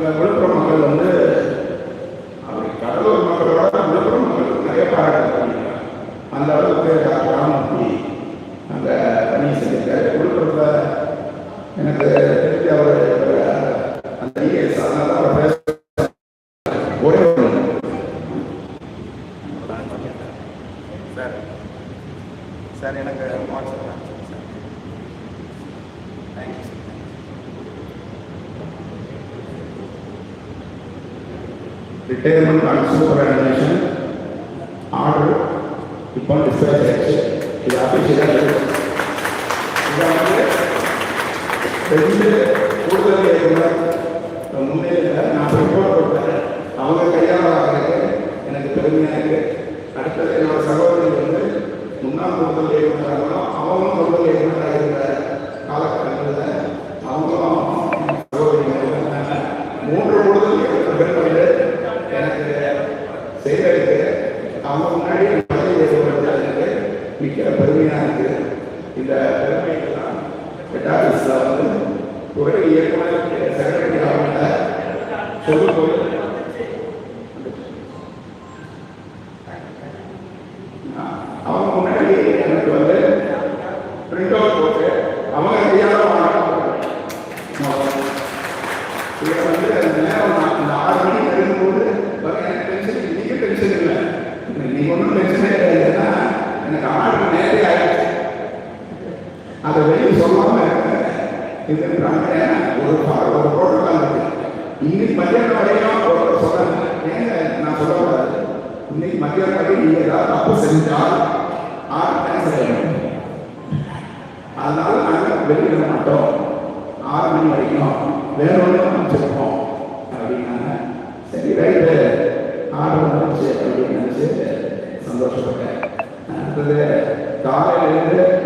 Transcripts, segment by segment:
அங்கே விழுப்புரம் மக்கள் வந்து அப்படி கடலூர் மக்களோட விழுப்புரம் மக்கள் நிறைய பாராட்டு அந்த அளவுக்கு டாக்டர் ராமமூர்த்தி அந்த பணியை செஞ்சிருக்காரு விழுப்புரத்தில் எனக்கு தெரிஞ்ச அவர் அந்த ஐஏஎஸ் அதனால அவர் பேச ஒரே ஒரு சார் சார் எனக்கு WhatsApp thank you retirement and superannuation order இப்போ டிஸ்பேச் ஆயிடுச்சு இது அபிஷேகம் இதை வந்து ரெண்டு கூடுதல் இயக்குனர் முன்னிலையில் நான் ரிப்போர்ட் கொடுத்தேன். அவங்க கையால் ஆகிறது எனக்கு பெருமையாக இருக்கு. அடுத்தது என்னோட சகோதரி வந்து முன்னாள் கூடுதல் இயக்குனராகவும் அவங்களும் கூடுதல் இயக்குனராக இருந்த காலகட்டங்களில் அவங்களும் சகோதரிகள் இருந்தாங்க. மூன்று கூடுதல் இயக்குனர்கள் வந்து எனக்கு செய்திருக்கு அவங்க முன்னாடி பதவி ஏற்படுறது எனக்கு மிக்க பெருமையாக இருக்கு. இந்த பெருமைகள்லாம் வந்து ஒரு இயக்கமாக செக்ரட்டரி அவங்க சொல்லும்போது அவங்க முன்னாடி எனக்கு வந்து பிரிண்ட் அவுட் போட்டு அவங்க கையால இதை வந்து அந்த நேரம் நான் இந்த ஆறு மணிக்கு எழுதும்போது பாருங்க, எனக்கு டென்ஷன் நீங்க டென்ஷன் இல்லை நீங்க ஒன்றும் டென்ஷனே இல்லைன்னா எனக்கு ஆர்டர் நேரே ஆயிடுச்சு அதை வெளியே சொல்லாம இதுன்றாங்க ஒரு பா- ஒரு ப்ரோட்டோகால் இருக்கு. இன்னைக்கு மத்தியானம் வரையும் ஒரு சொல்றாங்க ஏங்க நான் சொல்லக்கூடாது. இன்னைக்கு மத்தியானம் வரையும் நீங்க ஏதாவது தப்பு செஞ்சால் ஆறு டைம் ஆயிடும் அதனால நாங்கள் வெளியிட மாட்டோம். ஆறு மணி வரைக்கும். வேற ஒன்று அமைச்சிருப்போம் அப்படின்னாங்க. சரி ரைட்டு. ஆறு வந்துச்சு அப்படின்னு நினச்சி சந்தோஷப்பட்டேன். அடுத்தது காலையிலேருந்து இன்னைக்கு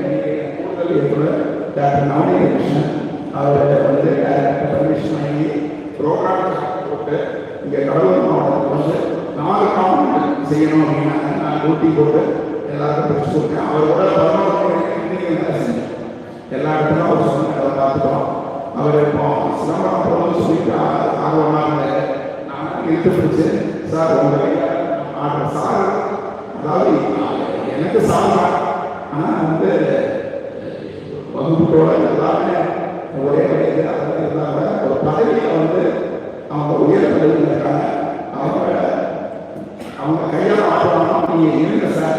டாக்டர் நவநீத கிருஷ்ணன் அவர் வந்து டைரக்டர் பர்மிஷன் வாங்கி ப்ரோக்ராம் போட்டு இங்கே கடலூர் மாவட்டத்தில் வந்து நாலு காம்பவுண்ட் செய்யணும் அப்படின்னாங்க நான் ஊட்டி போட்டு எல்லாருக்கும் பிடிச்சி கொடுத்தேன் அவரோட பதினோரு செஞ்சேன் எல்லா இடத்துலையும் அவர் சொன்ன அதை பார்த்துக்கிறோம் அவர் இப்போ சிதம்பரம் போகணும்னு சொல்லிட்டு ஆர்வமாக இருந்தார். நான் இழுத்து பிடிச்சு சார் உங்களை ஆடுற சார் அதாவது எனக்கு சார் ஆனால் வந்து வகுப்புகளோட எல்லாமே ஒரே வயது அதில் இருந்தாங்க ஒரு பதவியை வந்து அவங்க உயர் பதவியில் இருக்காங்க அவங்க அவங்க கையால் ஆடுவாங்க நீங்கள் இருங்க சார்.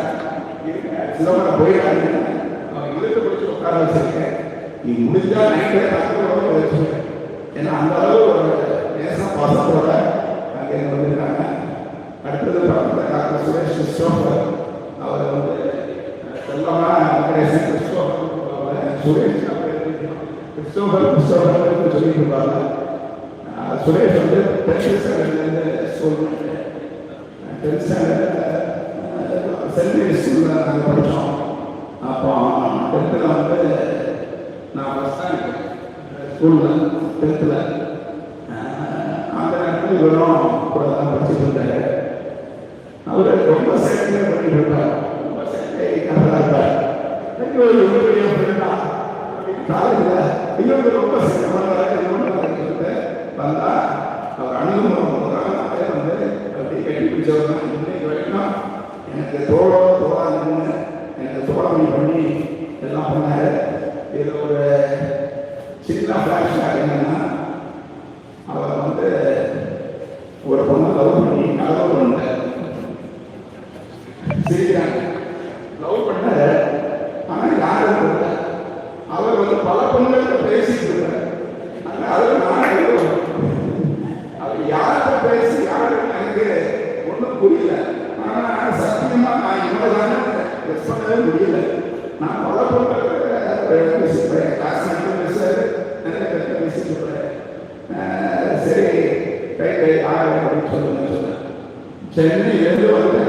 சிதம்பரம் போயிடாதீங்க அவங்க இழுத்து பிடிச்சி உட்கார வச்சிருக்கேன். நீ முடிஞ்சா நைட்டே தக்கோட வச்சுருக்கேன் ஏன்னா அந்த அளவு ஒரு நேசம் பாசத்தோட அங்கே வந்திருக்காங்க. அடுத்தது பார்த்தா டாக்டர் சுரேஷ் கிறிஸ்டோபர் அவர் வந்து செல்லமா வெங்கடேசன் கிறிஸ்டோபர் அவர் சுரேஷ் கிறிஸ்டோபர் கிறிஸ்டோபர் சொல்லிட்டு இருப்பாங்க சுரேஷ் வந்து டென்த் ஸ்டாண்டர்ட்லேருந்து ஸ்கூல் ஸ்கூலில் நாங்கள் படித்தோம் அப்போ டென்த்தில் வந்து நான் ஃபஸ்ட் ஸ்கூலில் டென்த்தில் அந்த நேரத்தில் இவரும் கூட தான் படிச்சுட்டு இருந்தாரு அவர் ரொம்ப சேட்டையாக பண்ணிட்டு இருப்பார் ரொம்ப சேட்டையாக இருப்பார் ஐயோ இவ்வளோ ரொம்ப சேட்டமாக வந்தா அவர் அணுகுமுறை வந்து அப்படி கட்டி பிடிச்சவர் இன்னைக்கு வரைக்கும் எனக்கு தோழோ தோழா எனக்கு தோழமை பண்ணி எல்லாம் பண்ணாரு இதில் ஒரு சின்ன ஃப்ளாஷ்பேக் என்னன்னா அவர் வந்து ஒரு பொண்ணை லவ் பண்ணி கலவு பண்ணார் சிரிக்கிறாங்க லவ் பண்ணாரு ஆனால் யாரும் இல்லை அவர் வந்து பல பொண்ணுகிட்ட பேசிட்டு இருந்தார் ஆனா அதுல நான் ஏதோ அவர் யார்கிட்ட பேசி யாருக்கு எனக்கு ஒன்றும் புரியல ஆனா சத்தியமா நான் இவ்வளவுதானே எஸ் பண்ணவே முடியல நான் பல பொண்ணுகிட்ட பேசிக்கிறேன் கிளாஸ் பேசுறாரு நிறைய பேர்கிட்ட பேசிட்டு இருக்கிறேன் ஆஹ் சரி ரைட் ரைட் ஆறு அப்படின்னு சொல்லுங்க சொன்னேன் சென்னை எழுந்து வந்து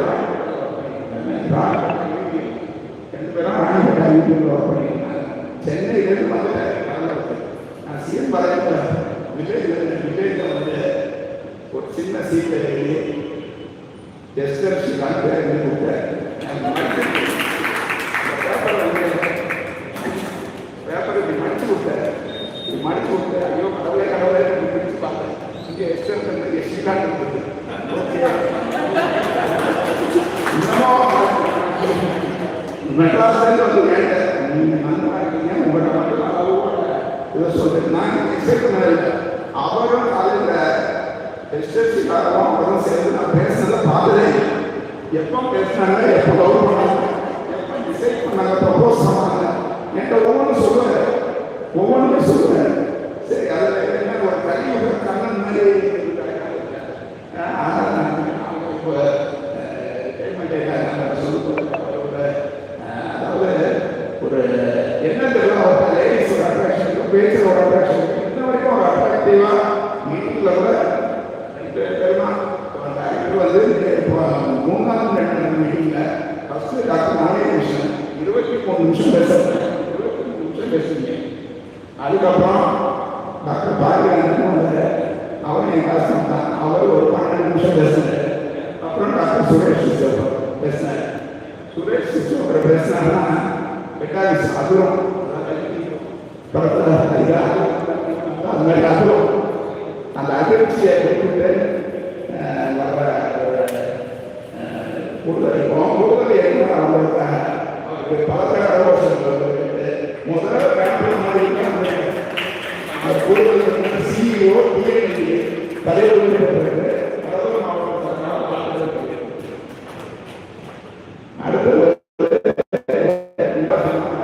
ரெண்டு பேரும் நான் சிஎம் பாளையத்தில் வில்லேஜ் வில்லேஜில் வந்து ஒரு சின்ன எழுதி பேர் எழுதி பேப்பர் இப்படி மடிச்சு கொடுத்தாரு இப்படி மடிச்சு கொடுத்தாரு ஐயோ கடவுளே கடவுளே இப்படி பிடிச்சு பார்த்தேன் இங்கே எஸ்டர் வந்து எஸ்டிக்காக இருக்குது இன்னமும் மெட்ராஸ்லேருந்து வந்து கேட்டேன் நீங்கள் நல்லா இருக்கீங்க உங்கள்கிட்ட மட்டும் அளவோட இதை சொல்லிட்டு காலையில் அவரும் சேர்ந்து நான் பேசுனதை பார்த்ததே எப்போ பேசினாங்க எப்போ லவ் பண்ணாங்க எப்போ டிசைட் பண்ணாங்க ப்ரப்போஸ் பண்ணாங்க. என்கிட்ட ஒவ்வொன்று சொல்லுவார் ஒவ்வொன்றும் சொல்லுவார் சரி அதில் என்ன ஒரு தனி கண்ணன் மாதிரி ஆஹ் அதான் அவங்க இப்போ அதாவது ஒரு என்ன தெரியல ஒரு லேடிஸோட அட்ராக்ஷன் பேச்சோட அட்ராக்ஷன் இன்ன வரைக்கும் ஒரு அட்ராக்டிவா மீட்டிங்ல கூட ரெண்டு பேருமா அந்த ஆக்டர் வந்து இப்போ மூணாவது ரெண்டு மீட்டிங்ல ஃபர்ஸ்ட் டாக்டர் நானே நிமிஷம் இருபத்தி மூணு நிமிஷம் பேசுறேன் இருபத்தி மூணு நிமிஷம் பேசுறீங்க அதுக்கப்புறம் டாக்டர் பாரதியாரன் வந்தாரு அவர் என் கிளாஸ் தான் அவர் ஒரு பன்னெண்டு நிமிஷம் பேசினார் அப்புறம் டாக்டர் சுரேஷ் சிஸ்டர் பேசினார் சுரேஷ் சிஸ்டர் பேசினாருன்னா மெக்கானிக்ஸ் அதுவும் படத்தில் அது மாதிரி அதுவும் அந்த அதிர்ச்சியை கொடுத்துட்டு அஹ், வர்ற ஒரு, அஹ், கூடுதல் இப்போ கூடுதல் என்ன அவங்களுக்கு அவருக்கு பல தடவை முதல்ல பேப்பர் மாதிரி அவர் கூடுதல் சிஇஓ டிஎன்டி தலைவர் பெற்றது கடலூர் மாவட்ட அடுத்தது நான்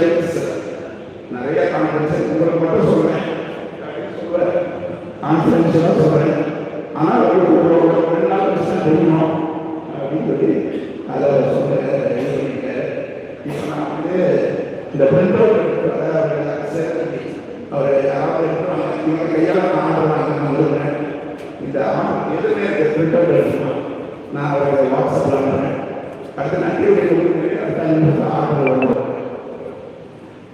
கான்ஃபிடென்ஷியல்ஸ் நிறைய கான்ஃபிடன்ஸ் உங்களுக்கு மட்டும் சொல்றேன். சொல்லுவேன் கான்ஃபிடென்ஷியலாக சொல்கிறேன் ஆனால் ஒரு ஒரு ரெண்டு நாள் தெரியணும் அப்படின்னு சொல்லி அதை சொல்ல இப்போ நான் வந்து இந்த பிரிண்ட் அவர் யாராவது இவங்க கையால் நான் ஆர்டர் வந்துடுறேன் இந்த ஆர்டர் எதுவுமே எடுக்கணும் நான் அவரை வாட்ஸ்அப்பில் அனுப்புறேன். அடுத்த நன்றி அடுத்த அஞ்சு ஆர்டர் வரும்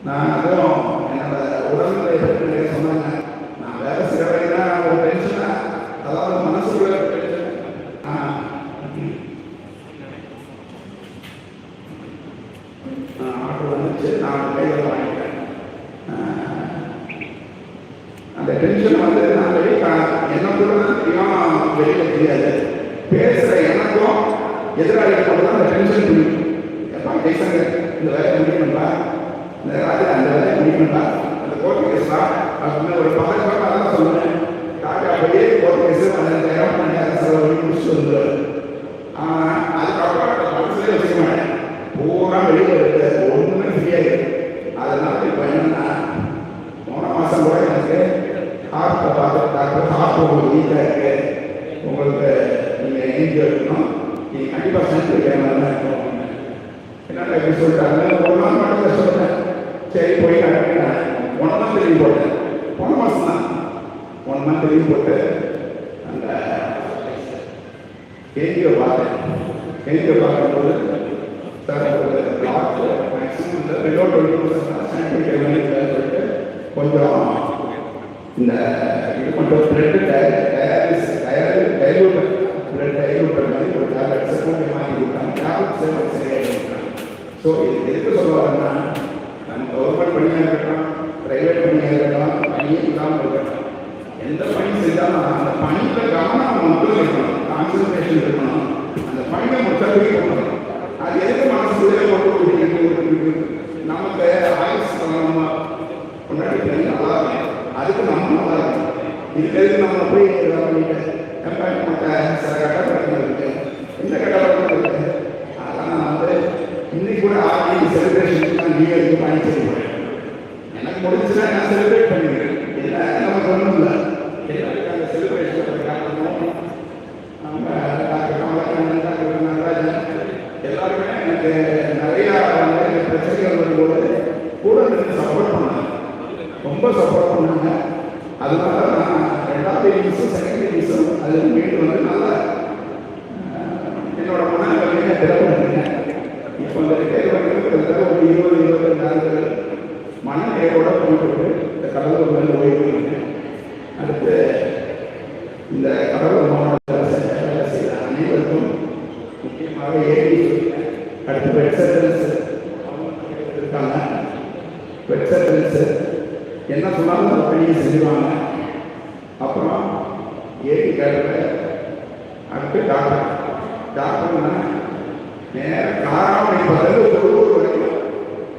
நான் அதுவும் என்னோட உடல்நிலை பற்றி நிறைய சொன்னாங்க நான் வேலை செய்கிற வரைக்கும் ஒரு டென்ஷனா அதாவது மனசுக்குள்ள ஒரு டென்ஷன் ஆ ஆர்டர் வந்துச்சு நான் கையில் வாங்கிட்டேன் ஆஹ், அந்த டென்ஷன் வந்து நான் வெளியே எனக்குள்ள தான் தெரியும் வெளியில் தெரியாது பேசுகிற எனக்கும் எதிராளிகள் மட்டும் தான் அந்த டென்ஷன் புரியும் எப்பா பேசுங்க இந்த வேலையை முடிக்கணும்பா அந்த ராஜா அந்த வேலையை முடிக்கணும்பா அந்த கோட்டைக்கு சார் அப்படின்னு ஒரு பக்கம் அதான் சொல்லுவேன் காக்கா போய் கோர்ட்டு கேஸ் அந்த நேரம் மணி நேரம் செலவு பண்ணி முடிச்சுட்டு வந்துடுவார் ஆனால் அதுக்கப்புறம் அந்த மனசுலேயே வச்சுக்க மாட்டேன் பூரா வெளியில் இருக்கு ஒன்றுமே ஃப்ரீயாக அதனால இப்போ என்னன்னா போன மாதம் கூட எனக்கு ஹார்ட்டை பார்த்து டாக்டர் ஹார்ட் உங்களுக்கு வீக்காக இருக்கு உங்களுக்கு நீங்கள் ஏஞ்சி எடுக்கணும் நீங்கள் கண்டிப்பாக சென்ட் கேமரா தான் இருக்கணும் என்னடா இப்படி சொல்லிட்டாங்க ஒரு நாள் மட்டும் சொல்கிறேன் சரி போய் அனுப்பினேன் ஒன் மந்த் லீவ் போட்டேன் போன மாதம் தான் போன மாதம் லீவ் போட்டு அந்த கேஜியை பார்த்தேன் கேஜியை பார்க்கும்போது சார் ஒரு மேக்ஸிமம் இந்த பிலோ சொல்லிட்டு கொஞ்சம் இந்த இது மட்டும் bread dialysis dilute bread dilute மாதிரி ஒரு டேப்லெட்ஸ் கொஞ்சம் வாங்கி கொடுத்தாங்க டேப்லெட்ஸ் சரியாக ஸோ இது எதுக்கு சொல்ல நம்ம கவர்மெண்ட் பணியாக எந்த பணி செஞ்சாலும் அந்த பணியில் கவனம் மட்டும் இருக்கணும். கான்சன்ட்ரேஷன் இருக்கணும். அந்த பணியை மொத்தத்துக்கு போகணும். அது எதுக்கு மனசுக்குள்ளே போட்டு குடிக்கிறது நமக்கு ஆயுஸ் நம்ம முன்னாடி நல்லா இருக்கும் அதுக்கு நம்ம நல்லா இருக்கும் இதுக்கு நம்ம போய் பண்ணிட்டேன் பண்ணிட்டு கம்பேர் பண்ண சில கட்டப்படங்கள் இருக்கு இந்த கட்டப்படங்கள் இருக்கு அதெல்லாம் நான் வந்து இன்னைக்கு கூட ஆடி செலிப்ரேஷன் நான் நீங்க இருக்கு பண்ணி செய்வேன் எனக்கு முடிஞ்சுன்னா நான் செலிப்ரேட் பண்ணிக்கிறேன் இல்லை நமக்கு ஒன்றும் இல்லை எல்லாருக்கும் அந்த செலிப்ரேஷன் காட்டணும் நம்ம டாக்டர் கமலக்கண்ணன் டாக்டர் நடராஜன் எல்லாருமே எனக்கு நிறையா வந்து எனக்கு பிரச்சனைகள் வரும்போது கூட இருந்து சப்போர்ட் பண்ணாங்க ரொம்ப சப்போர்ட் பண்ணாங்க அதனால நான் ரெண்டாவது இன்னிங்ஸும் செகண்ட் இன்னிங்ஸும் அதில் மீண்டும் வந்து நல்லா அஹ், என்னோட மனநிலையை டெவலப் பண்ணிட்டேன் இப்போ இந்த ரிட்டையர் பண்ணுறது கிட்டத்தட்ட ஒரு இருபது இருபது நாட்கள் மனநிலையோட போயிட்டு இந்த கடலூர் மேலே ஓய்வு எடுத்தேன். அடுத்து இந்த கடலூர் மாவட்டத்தில் செஞ்ச வேலை செய்த அனைவருக்கும் முக்கியமாக ஏடி அடுத்து இருக்காங்க வெட்சர்டன்ஸ் என்ன சொன்னாலும் அந்த பணியை செஞ்சுருவாங்க அப்புறம் ஏடி கேடர் அடுத்து டாக்டர் டாக்டர்னா நேரம் காராமணி பதில் ஒரு வரைக்கும்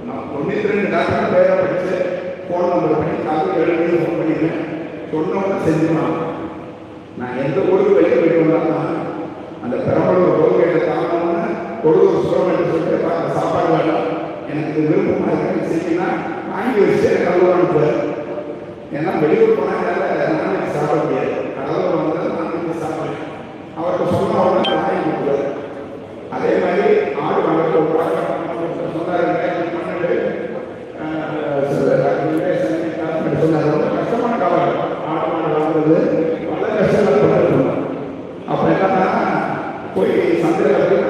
நான் தொண்ணூற்றி ரெண்டு டாக்டர் பேரை படித்து ஃபோன் நம்பர் பண்ணி காலையில் ஏழு மணிக்கு ஃபோன் பண்ணிடுவேன் சொன்னவங்க செஞ்சுருவாங்க நான் எந்த ஊருக்கு வெளியே போயிட்டு வந்தாலும் அந்த பெரம்பலூர் ரோகேட்டை தாண்டணும்னு சுரம் என்று சொல்லிட்டு "பா, அந்த சாப்பாடு வேண்டாம். எனக்கு விருப்பமாக இருக்கு செய்யினா வாங்கி வச்சு கல்லூர் அனுப்புவேன் ஏன்னா வெளியூர் போனால நான் சாப்பிட முடியாது. கடலூர் வந்தால் நான் வந்து சாப்பிடுவேன். அவருக்கு சொன்ன உடனே வாங்கி கொடுக்குறாரு அதே மாதிரி ஆடு வாங்க ஒரு ஆடு சொன்னாரு பன்னெண்டு சொன்னார் ரொம்ப கஷ்டமான காலம் ஆடு மாடு வளர்க்குறது பல கஷ்டங்கள் பண்ணிருக்கோம் அப்போ என்னன்னா போய் சந்தையில் போய்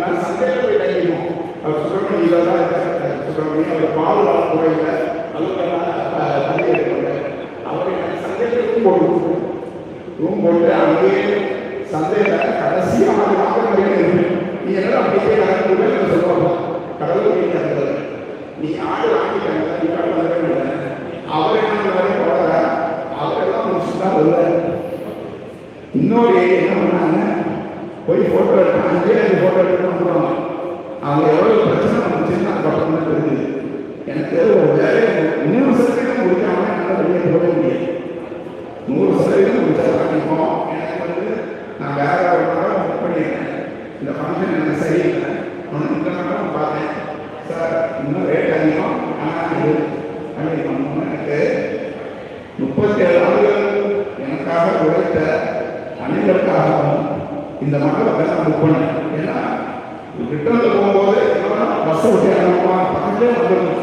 நான் சந்தையில் போய் தங்கிடுவோம் அவர் சுப்பிரமணியில் தான் இருக்காரு. சுப்பிரமணியம் அவர் பால் வளர்ப்புறையில் அலுவலகம் தண்ணி எடுக்கிறார் அவர் எனக்கு சந்தையில் ரூம் போட்டு ரூம் போட்டு அங்கேயே சந்தையில் கடைசியாக ஆடு வாங்க இருக்கு நீ என்ன அப்படியே கடல் சொல்லுவாங்க. கடவுள் நீ நீ ஆடு வாங்கிட்டாங்க நீ கடல் வந்து அவர் என்ன வரை போட அவரெல்லாம் முடிச்சு தான் வருவார் இன்னொரு ஏரியா என்ன பண்ணாங்க? போய் ஃபோட்டோ எடுத்து அஞ்சே அஞ்சு ஃபோட்டோ எடுத்து வந்துடுவாங்க அவங்க எவ்வளோ பிரச்சனை முடிச்சுன்னு அதுக்கப்புறம் தான் தெரியுது எனக்கு ஒரு வேலையை இன்னொரு சதவீதம் முடிக்காம என்னால் வெளியே போக முடியாது நூறு சதவீதம் முடிச்சாதான் இப்போ எனக்கு வந்து நான் வேற ஒரு நாள் புக் பண்ணியிருக்கேன் இந்த ஃபங்க்ஷன் எனக்கு சரியில்லை ஒன்று இந்த நாளும் பார்த்தேன். சார் இன்னும் ரேட் அதிகம். ஆனால் இது பண்ணணும் எனக்கு முப்பத்தேழு ஆண்டுகள் எனக்காக உழைத்த அனைவருக்காகவும் இந்த மண்டபத்தை நான் புக் பண்ணேன். ஏன்னா ரிட்டர்னில் போகும்போது பஸ்ஸை விட்டு இறங்குவான் பக்கத்துலேயே வந்துடணும்.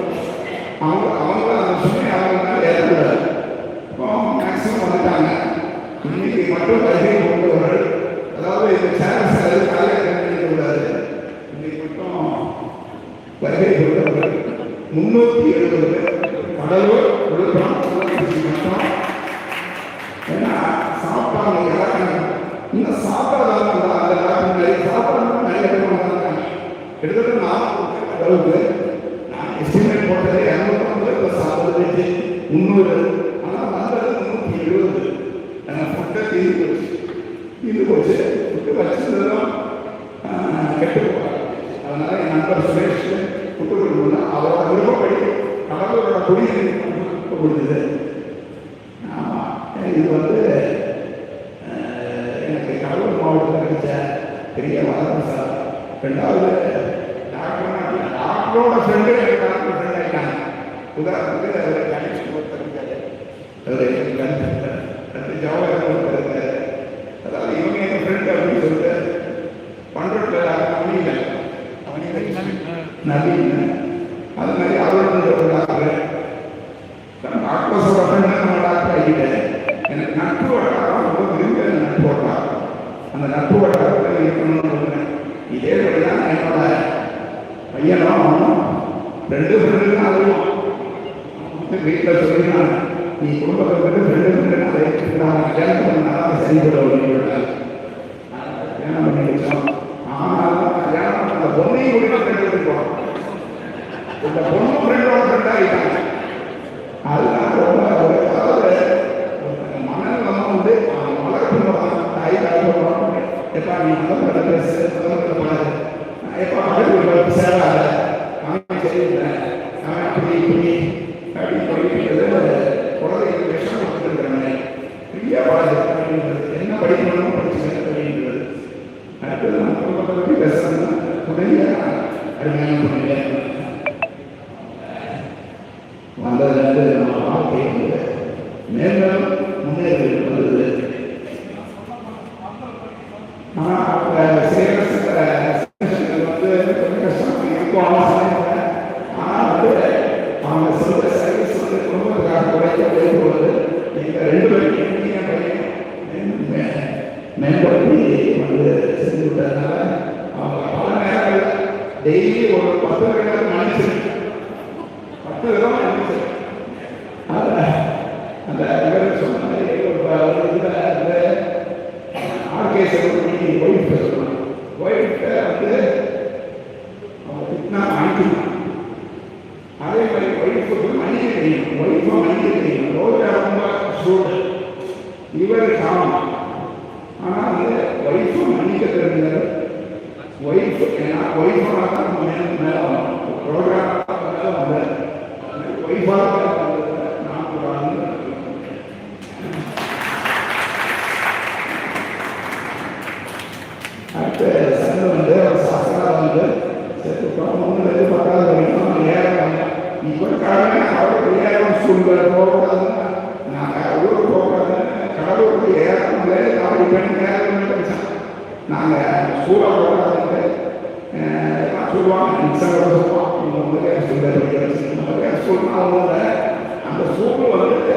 அவங்க அவங்க அந்த சுமை அவங்க ஏறக்கூடாது இப்போ மேக்ஸிமம் வந்துட்டாங்க. இன்னைக்கு மட்டும் கல்வி கொண்டவர்கள் அதாவது இந்த சேனல்ஸ் gobierno புரியுது கொடுத்தது ஆமாம் இது வந்து எனக்கு கடலூர் மாவட்டத்தில் கிடைச்ச பெரிய வளர்ச்சி சார். ரெண்டாவது டாக்டர் டாக்டரோட ஃப்ரெண்டு எனக்கு டாக்டர் ஃப்ரெண்ட் ஆகிட்டாங்க உதாரணத்துக்கு அவர் கணேஷ் ஒருத்தர் இருக்காரு அவர் எனக்கு கணேஷ் அடுத்து ஜவஹர் ஒருத்தர் இருக்காரு அதாவது இவங்க எங்கள் ஃப்ரெண்ட் அப்படின்னு சொல்லிட்டு பண்ருட்டில் அவனிகள் அவனிகள் நவீன் அது மாதிரி அவரோட ஒரு டாக்டர் டாக்டர் சொல்கிறேன் நம்ம டாக்டர் ஆகிட்டேன் எனக்கு நட்பு வட்டாரம் ரொம்ப விரும்பி நட்பு வட்டாரம் அந்த நட்பு வட்டாரத்தில் இருக்கணும்னு சொல்றேன் இதே தான் என்னோட பையனும் அவனும் ரெண்டு அதுவும் வீட்டில் சொல்லினான் நீ குடும்பத்தை ரெண்டு ஃப்ரெண்டு அதை நான் கல்யாணம் பண்ணாதான் சரிபட அப்படின்னு கல்யாணம் பண்ணிக்கிட்டோம் ஆனாலும் கல்யாணம் பண்ண அந்த பொண்ணையும் கூட ஃப்ரெண்டு இருக்கோம் அந்த பொண்ணு ஃப்ரெண்டோட ஃப்ரெண்ட் ஆகிட்டாங்க அதுதான் ரொம்ப ஒரு அதாவது ஒரு மனநலம் வந்து அவன் வளர்ப்பு தாய் தாய் சொல்லுவாங்க எப்பா நீ முதல்ல பேசு முதல்ல பாரு எப்பா அடுத்து சேராத அவன் சரியில்லை அவன் அப்படி இப்படி அப்படின்னு சொல்லிட்டு குழந்தைகளுக்கு விஷம் கொடுத்துருக்கிறாங்க ஃப்ரீயாக பாடு அப்படின்றது என்ன படிக்கணும்னு படிச்சுங்க அப்படின்றது அடுத்தது நம்ம குடும்பத்தை பற்றி பேசுறதுன்னா உதவியாக அருமையான பண்ணிட்டேன் வந்ததுலேருந்து நம்ம வாழ்க்கை வந்து மேலும் முன்னேறி வந்தது ஆனால் அவங்க சேலத்தில் வந்து கொஞ்சம் கஷ்டம் அவங்க சமைப்பாங்க ஆனால் வந்து அவங்க சொந்த சர்வீஸ் வந்து குடும்பத்துக்காக உழைக்க போகும்போது நீங்கள் ரெண்டு பேரும் நீங்க பையன் மே- மேம்படுத்தி வந்து செஞ்சு விட்டதுனால அவங்க பல நேரங்கள் டெய்லி ஒரு பத்து பேர் மனுஷன் பத்து விதமாக இருந்துச்சு அதில் அந்த இவர் சொன்ன மாதிரி ஒரு ப- ஒரு இதில் அந்த ஆர்கே செல்வமணி ஒய்ஃப் சொல்லணும் ஒய்ஃப் வந்து அவங்க திட்டினா மன்னிக்கணும் அதே மாதிரி ஒய்ஃபுக்கு மன்னிக்க தெரியும் ஒய்ஃபும் மன்னிக்க தெரியும் ரோஜா ரொம்ப சூடு இவர் காமம் ஆனால் வந்து ஒய்ஃபும் மன்னிக்க ஒய்ஃப் ஏன்னா ஒய்ஃபாக தான் மேலே வரும் ரோஜா மேலே ஒய்ஃபாக நான் வந்து ஒரு சாஸ்திரா வந்து சரி வரைக்கும் அவருக்கு ஏழாம் சூழ்நிலை போகக்கூடாதுன்னு நாங்கள் ஊருக்கு போகக்கூடாதுன்னு கடவுளுக்கு ஏழாம் அவரை பண்ணி ஏழாம் படித்தோம் நாங்கள் ஸ்கூலாக போகக்கூடாதுன்னு சொல்லுவாங்க நிச்சயம் சொல்லுவான் இவங்க வந்து ஸ்கூல் ஸ்கூல்னா அந்த ஸ்கூல் வந்து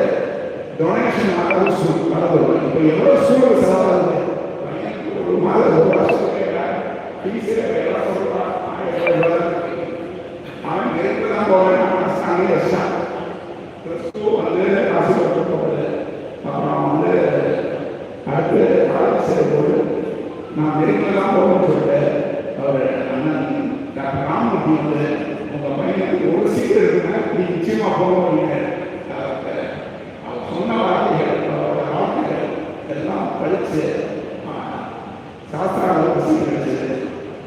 டொனேஷன் ஆகாத ஸ்கூல் கடவுள். இப்போ எவ்வளோ ஸ்கூல் செலவாகுது? ஒரு மாதம் ஒரு வருஷம் அவன் தான் போவேன் அவன் சாமி வந்து போகுது அப்புறம் வந்து அடுத்து ஆலோசனை சேரும்போது நான் நெருங்கில் தான் போகணும்னு சொல்லிட்டு அவர் அண்ணன் டாக்டர் ராமமூர்த்தி வந்து உங்கள் பையனுக்கு ஒரு சீட் இருக்குன்னா நீ நிச்சயமாக போக அவர் சொன்ன வார்த்தைகள் அவரோட வார்த்தைகள் எல்லாம் படித்து சாஸ்திரா அளவுக்கு சீட் கிடைச்சது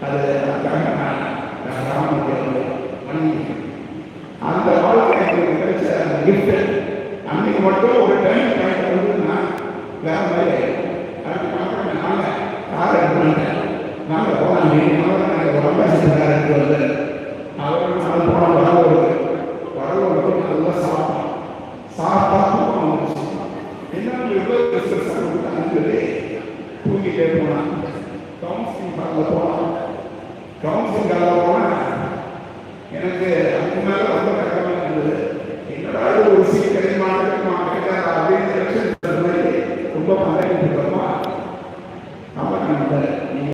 அது அதுக்காக நான் டாக்டர் ராமமூர்த்தி அவர்களை வணங்கி அந்த வாழ்க்கை எனக்கு கிடைச்ச அந்த கிஃப்ட் அன்னைக்கு மட்டும் ஒரு டைம் பாயிண்ட் வந்து நான் வேற மாதிரி கார் எடுத்துட்டேன் நாங்கள் போகலாம் நீங்கள் நாங்கள் ரொம்ப அம்பாசிடர் இருக்கு வந்து அவர் நாங்கள் போனோம் வரவு வரவு வந்து நல்லா சாப்பிட்டோம் சாப்பிட்டா அவங்க வந்துச்சு என்ன இவ்வளோ பிஸ்னஸ் கொடுத்தாங்கன்னு சொல்லி தூங்கிட்டே போனான் கவுன்சிலிங் பார்க்க போனான் கவுன்சிலிங் கால போனால் எனக்கு அதுக்கு மேல ரொம்ப கஷ்டமா இருந்தது என்னடா ஒரு சீட் கிடைக்குமா கிடைக்குமா கிடைக்காதா அப்படின்னு